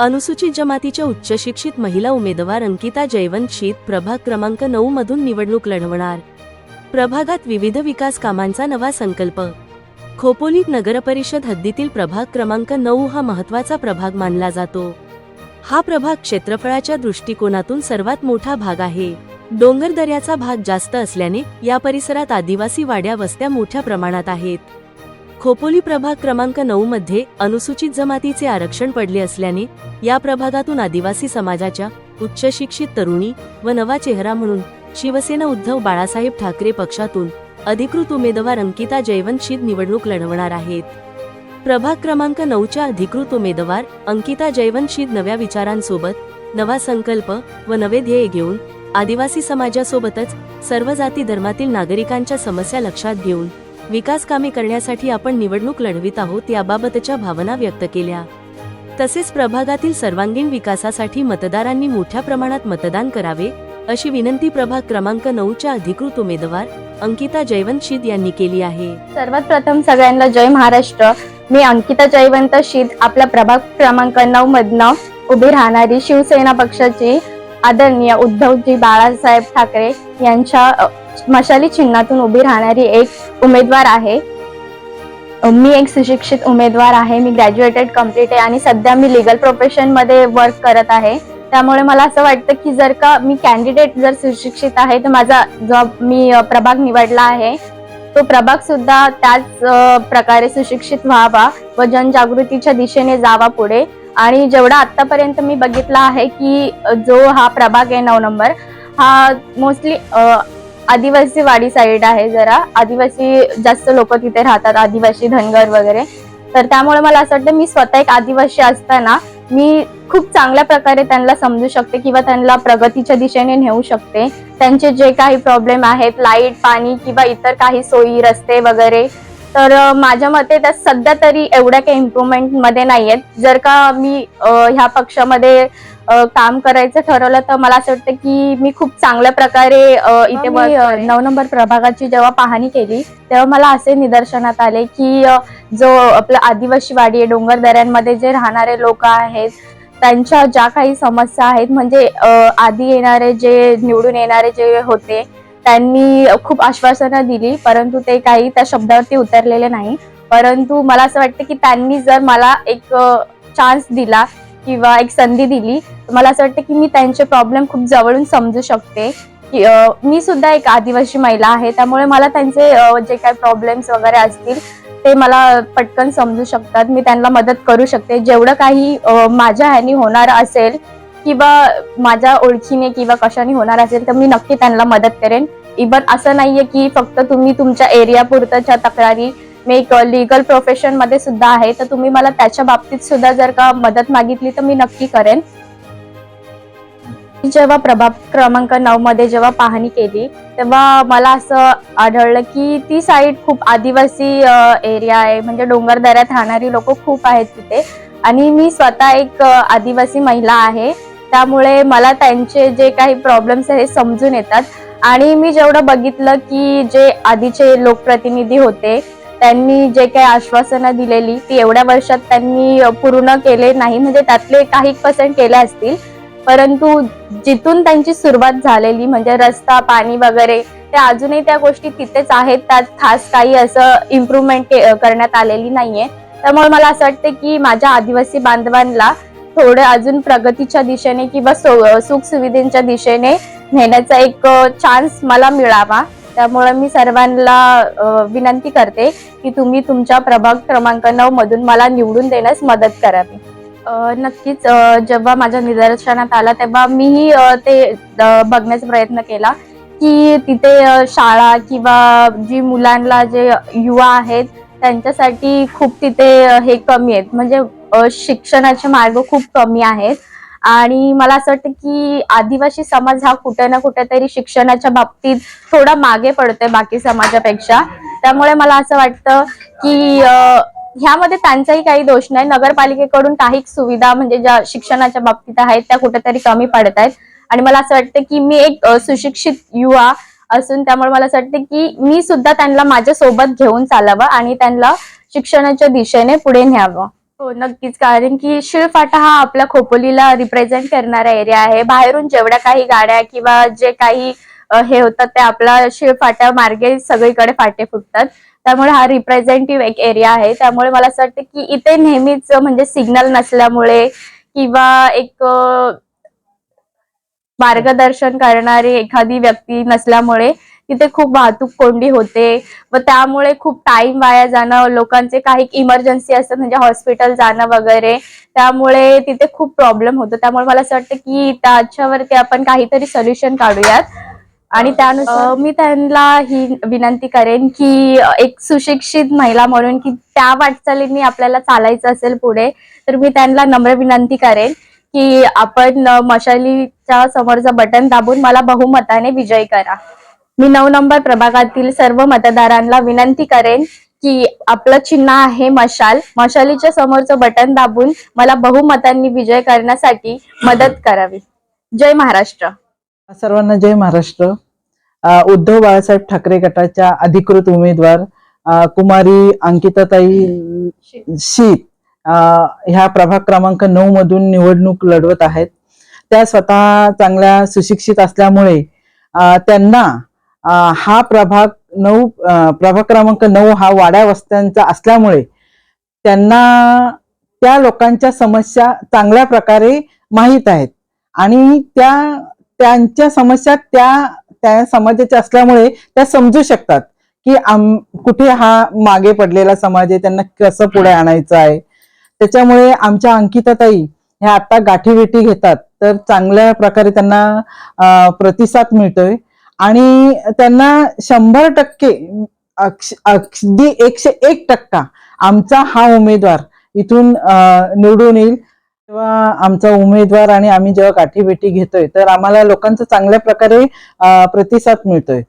अनुसूचित जमातीच्या उच्च शिक्षित महिला उमेदवार अंकिता जयवंत शीत प्रभाग क्रमांक नऊ मधून निवडणूक लढवणार. प्रभागात विविध विकास कामांचा नवा संकल्प. खोपोलीत नगरपरिषद हद्दीतील प्रभाग क्रमांक नऊ हा महत्त्वाचा प्रभाग मानला जातो. हा प्रभाग क्षेत्रफळाच्या दृष्टिकोनातून सर्वात मोठा भाग आहे. डोंगर दऱ्याचा भाग जास्त असल्याने या परिसरात आदिवासी वाड्या वस्त्या मोठ्या प्रमाणात आहेत. खोपोली प्रभाग क्रमांक नऊ मध्ये अनुसूचित जमातीचे आरक्षण पडले असल्याने या प्रभागातून आदिवासी समाजाच्या उच्च शिक्षित तरुणी व नवा चेहरा म्हणून शिवसेना उद्धव बाळासाहेब ठाकरे पक्षातून अधिकृत उमेदवार अंकिता जयवंतशीद निवडणूक लढवणार आहेत. प्रभाग क्रमांक नऊच्या अधिकृत उमेदवार अंकिता जयवंतशीद नव्या विचारांसोबत नवा संकल्प व नवे ध्येय घेऊन आदिवासी समाजासोबतच सर्व जाती धर्मातील नागरिकांच्या समस्या लक्षात घेऊन विकास कामे करण्यासाठी आपण निवडणूक लढवित आहोत याबाबतच्या भावना व्यक्त केल्या. तसेच प्रभागातील सर्वांगीण विकासासाठी मतदारांनी मोठ्या प्रमाणात मतदान करावे अशी विनंती प्रभाग क्रमांक नऊच्या अधिकृत उमेदवार अंकिता जयवंत शीद यांनी केली आहे. सर्वात प्रथम सगळ्यांना जय महाराष्ट्र. मी अंकिता जयवंत शीद आपल्या प्रभाग क्रमांक नऊ मधनं उभी राहणारी शिवसेना पक्षाची आदरणीय उद्धवजी बाळासाहेब ठाकरे यांच्या मशाली चिन्हातून उभी राहणारी एक उमेदवार आहे. मी एक सुशिक्षित उमेदवार आहे. मी ग्रॅज्युएटेड कंप्लीट आहे आणि सध्या मी लिगल प्रोफेशनमध्ये वर्क करत आहे. त्यामुळे मला असं वाटतं की जर का मी कॅन्डिडेट जर सुशिक्षित आहे तर माझा जॉब मी प्रभाग निवडला आहे. तो प्रभाग सुद्धा त्याच प्रकारे सुशिक्षित व्हावा व जनजागृतीच्या दिशेने जावा पुढे. आणि जेवढा आतापर्यंत मी बघितला आहे की जो हा प्रभाग आहे नऊ नंबर हा मोस्टली आदिवासी वाडी साईड आहे जरा. आदिवासी जास्त लोक तिथे राहतात आदिवासी धनगर वगैरे. तर त्यामुळे मला असं वाटतं मी स्वतः एक आदिवासी असताना मी खूप चांगल्या प्रकारे त्यांना समजू शकते किंवा त्यांना प्रगतीच्या दिशेने नेऊ शकते. त्यांचे जे काही प्रॉब्लेम आहेत लाइट पाणी किंवा इतर काही सोयी रस्ते वगैरे. तर माझ्या मते त्या सध्या तरी एवढ्या काही इम्प्रुव्हमेंट नाही आहेत जर का मी ह्या पक्षामध्ये काम करायचं ठरवलं तर मला असं वाटतं की मी खूप चांगल्या प्रकारे इथे. नऊ नंबर प्रभागाची जेव्हा पाहणी केली तेव्हा मला असे निदर्शनात आले की जो आपला आदिवासी वाडी आहे डोंगर दऱ्यांमध्ये जे राहणारे लोक आहेत त्यांच्या ज्या काही समस्या आहेत म्हणजे आधी येणारे जे निवडून येणारे जे होते त्यांनी खूप आश्वासनं दिली परंतु ते काही त्या शब्दावरती उतरलेले नाही परंतु मला असं वाटतं की त्यांनी जर मला एक चान्स दिला किंवा एक संधी दिली तर मला असं वाटतं की मी त्यांचे प्रॉब्लेम खूप जवळून समजू शकते. की मी सुद्धा एक आदिवासी महिला आहे त्यामुळे मला त्यांचे जे काही प्रॉब्लेम्स वगैरे असतील ते मला पटकन समजू शकतात. मी त्यांना मदत करू शकते. जेवढं काही माझ्या ह्यानी होणार असेल किंवा माझ्या ओळखीने किंवा कशाने होणार असेल तर मी नक्की त्यांना मदत करेन. इवन असं नाहीये की फक्त तुम्ही तुमच्या एरिया पुरतच्या तक्रारी मी एक लिगल प्रोफेशनमध्ये सुद्धा आहे तर तुम्ही मला त्याच्या बाबतीत सुद्धा जर का मदत मागितली तर मी नक्की करेन. जेव्हा प्रभाग क्रमांक नऊ मध्ये जेव्हा पाहणी केली तेव्हा मला असं आढळलं की ती साईड खूप आदिवासी एरिया आहे. म्हणजे डोंगर दऱ्यात राहणारी लोक खूप आहेत तिथे. आणि मी स्वतः एक आदिवासी महिला आहे. त्यामुळे मला त्यांचे जे काही प्रॉब्लेम्स आहे हे समजून येतात. आणि मी जेवढं बघितलं की जे आधीचे लोकप्रतिनिधी होते त्यांनी जे काही आश्वासनं दिलेली ती एवढ्या वर्षात त्यांनी पूर्ण केले नाही. म्हणजे त्यातले काही पर्सेंट केले असतील. परंतु जिथून त्यांची सुरुवात झालेली म्हणजे रस्ता पाणी वगैरे ते अजूनही त्या गोष्टी तिथेच आहेत. त्यात खास काही असं इम्प्रूव्हमेंट करण्यात आलेली नाहीये. त्यामुळे मला असं वाटतं की माझ्या आदिवासी बांधवांना थोडं अजून प्रगतीच्या दिशेने किंवा सुख सुविधेच्या दिशेने नेण्याचा एक चान्स मला मिळावा. त्यामुळे मी सर्वांना विनंती करते की तुम्ही तुमच्या प्रभाग क्रमांक नऊ मधून मला निवडून देण्यास मदत करावी नक्कीच जेव्हा माझ्या निदर्शनात आला तेव्हा मीही ते बघण्याचा प्रयत्न केला की तिथे शाळा किंवा जी मुलांना जे युवा आहेत त्यांच्यासाठी खूप तिथे हे कमी आहेत. म्हणजे शिक्षणाचे मार्ग खूप कमी आहेत. आणि मला असं वाटतं की आदिवासी समाज हा कुठे ना कुठेतरी शिक्षणाच्या बाबतीत थोडा मागे पडतोय बाकी समाजापेक्षा. त्यामुळे मला असं वाटतं की ह्यामध्ये त्यांचाही काही दोष नाही. नगरपालिकेकडून काही सुविधा म्हणजे ज्या शिक्षणाच्या बाबतीत आहेत त्या कुठेतरी कमी पडत आहेत. आणि मला असं वाटतं की मी एक सुशिक्षित युवा असून त्यामुळे मला असं वाटतं की मी सुद्धा त्यांना माझ्या सोबत घेऊन चालावं आणि त्यांना शिक्षणाच्या दिशेने पुढे न्यावं. हो नक्कीच. कारण की शिळफाटा हा आपल्या खोपोलीला रिप्रेझेंट करणारा एरिया आहे. बाहेरून जेवढ्या काही गाड्या किंवा जे काही अ, हे होतात ते आपला शिळफाट्या मार्गे सगळीकडे फाटे फुटतात. त्यामुळे हा रिप्रेझेंटेटिव्ह एक एरिया आहे. त्यामुळे मला असं वाटतं की इथे नेहमीच म्हणजे सिग्नल नसल्यामुळे किंवा एक अ, मार्गदर्शन करणारी एखादी व्यक्ती नसल्यामुळे तिथे खूप वाहतूक कोंडी होते. व त्यामुळे खूप टाइम वाया जाणं लोकांचे काही इमर्जन्सी असतात म्हणजे हॉस्पिटल जाणं वगैरे त्यामुळे तिथे खूप प्रॉब्लेम होतो. त्यामुळे मला असं वाटतं की त्याच्यावरती आपण काहीतरी सोल्युशन काढूयात. आणि त्यानुसार मी त्यांना ही विनंती करेन की एक सुशिक्षित महिला म्हणून की त्या वाटचालींनी आपल्याला चालायचं असेल पुढे तर मी त्यांना नम्र विनंती करेन की आपण मशालीच्या समोरचं बटन दाबून मला बहुमताने विजयी करा. मी नऊ नंबर प्रभागातील सर्व मतदारांना विनंती करेन की आपलं चिन्ह आहे मशाल. मशालीच्या समोरचं बटन दाबून मला बहुमतांनी विजय करण्यासाठी मदत करावी. जय महाराष्ट्र. सर्वांना जय महाराष्ट्र. उद्धव बाळासाहेब ठाकरे गटाच्या अधिकृत उमेदवार कुमारी अंकिताताई शीत ह्या प्रभाग क्रमांक नऊ मधून निवडणूक लढवत आहेत. त्या स्वतः चांगल्या सुशिक्षित असल्यामुळे त्यांना हा प्रभाग नऊ प्रभाग क्रमांक नऊ हा वाड्या वस्त्यांचा असल्यामुळे त्यांना त्या लोकांच्या समस्या चांगल्या प्रकारे माहीत आहेत. आणि त्या त्यांच्या समस्या त्या त्या समाजाच्या असल्यामुळे त्या समजू शकतात की आम कुठे हा मागे पडलेला समाज आहे त्यांना कसं पुढे आणायचं आहे. त्याच्यामुळे आमच्या अंकिताताई ह्या आता गाठीभेटी घेतात तर चांगल्या प्रकारे त्यांना प्रतिसाद मिळतोय. आणि त्यांना शंभर टक्के अक्ष- अगदी एकशे एक टक्का आमचा हा उमेदवार इथून निवडून येईल. तेव्हा आमचा उमेदवार आणि आम्ही जेव्हा गाठीभेटी घेतोय तर आम्हाला लोकांचा चांगल्या प्रकारे प्रतिसाद मिळतोय.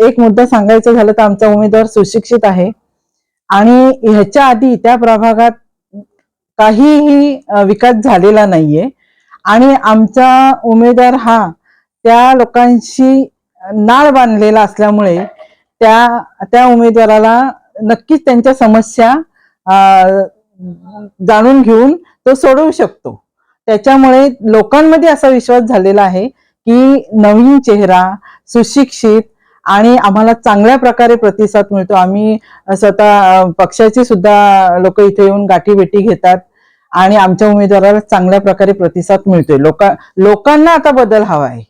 एक मुद्दा सांगायचं झालं तर आमचा उमेदवार सुशिक्षित आहे. आणि ह्याच्या आधी त्या प्रभागात काहीही विकास झालेला नाहीये. आणि आमचा उमेदवार हा त्या लोकांशी नाळ बांधलेला असल्यामुळे त्या त्या उमेदवाराला नक्कीच त्यांच्या समस्या जाणून घेऊन तो सोडवू शकतो. त्याच्यामुळे लोकांमध्ये असा विश्वास झालेला आहे की नवीन चेहरा सुशिक्षित आणि आम्हाला चांगल्या प्रकारे प्रतिसाद मिळतो. आम्ही स्वतः पक्षाची सुद्धा लोक इथे येऊन गाठीभेटी घेतात आणि आमच्या उमेदवाराला चांगल्या प्रकारे प्रतिसाद मिळतोय. लोक लोकांना आता बदल हवा आहे.